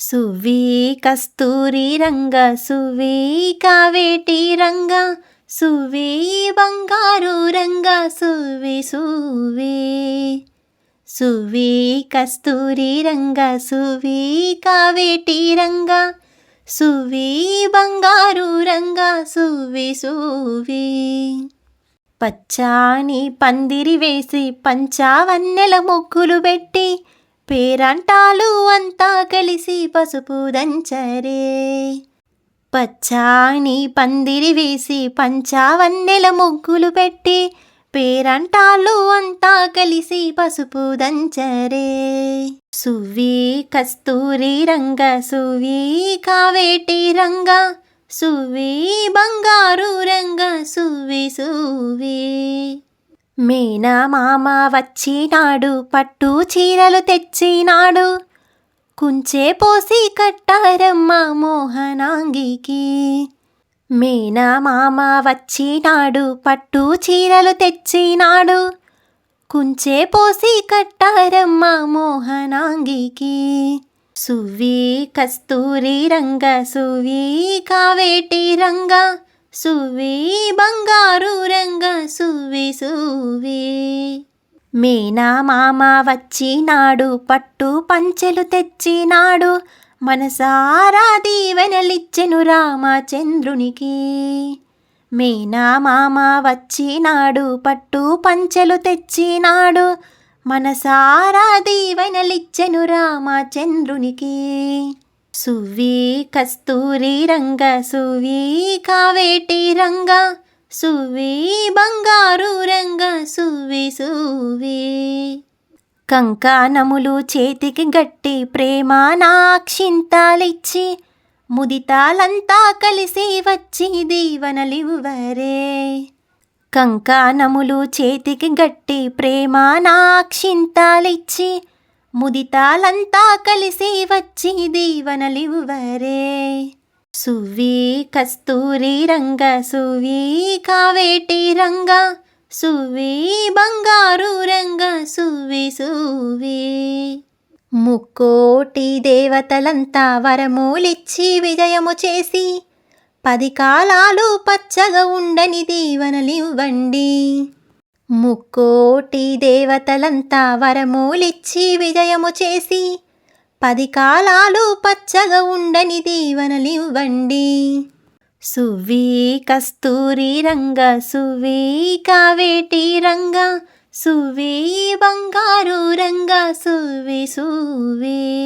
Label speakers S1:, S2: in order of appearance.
S1: సువీ కస్తూరి రంగ సువీ కావేటి రంగ సువీ బంగారు రంగ సువి సువీ. సువీ కస్తూరి రంగ సువీ కావేటి రంగ సువీ బంగారు రంగ సువి సువీ. పచ్చాని పందిరి వేసి పంచావన్నెల ముగ్గులు పెట్టి పేరంటాలు అంతా కలిసి పసుపు దంచరే. పచ్చాని పందిరి వేసి పంచావన్నెల ముగ్గులు పెట్టి పేరంటాలు అంతా కలిసి పసుపు దంచరే. సువి కస్తూరి రంగ సువి కావేటి రంగ సువి బంగారు రంగ సువ్వి సువి మీనా మామ వచ్చినాడు పట్టు చీరలు తెచ్చినాడు. కుంచే పోసి కట్టారమ్మ మోహనాంగికి. మీనా మామ వచ్చినాడు పట్టు చీరలు తెచ్చినాడు. కుంచే పోసి కట్టారమ్మ మోహనాంగికి. సువీ కస్తూరి రంగ సువీ కావేటి రంగ. సువ్వి బంగారు రంగ సువి సువ్వి. మీనా మామ వచ్చినాడు పట్టు పంచెలు తెచ్చినాడు. మనసారా దీవెనలిచ్చెను రామచంద్రునికి. మీనా మామ వచ్చినాడు పట్టు పంచెలు తెచ్చినాడు. మనసారా దీవెనలిచ్చెను రామచంద్రునికి. సువ్వి కస్తూరి రంగ సువ్వి కావేటి రంగ సువీ బంగారు రంగ సువ్వి సువ్వి కంకానములు చేతికి గట్టి ప్రేమ నాక్షింతాలిచ్చి ముదితాలంతా కలిసి వచ్చి దీవనలివ్వరే. కంకానములు చేతికి గట్టి ప్రేమ నాక్షింతాలిచ్చి ముదితాలంతా కలిసి వచ్చి దీవనలివ్వరే. సువ్వి కస్తూరి రంగ సువ్వి కావేటి రంగ సువీ బంగారు రంగ సువ్వి సువ్వి ముక్కోటి దేవతలంతా వరములిచ్చి విజయము చేసి పది కాలాలు పచ్చగా ఉండని దీవనలివ్వండి. ముక్కోటి దేవతలంతా వరమూలిచ్చి విజయము చేసి పది కాలాలు పచ్చగా ఉండని దీవనలివ్వండి. సువ్వి కస్తూరి రంగ సువ్వి కావేటి రంగ సువ్వి బంగారు రంగ సువ్వి సువ్వి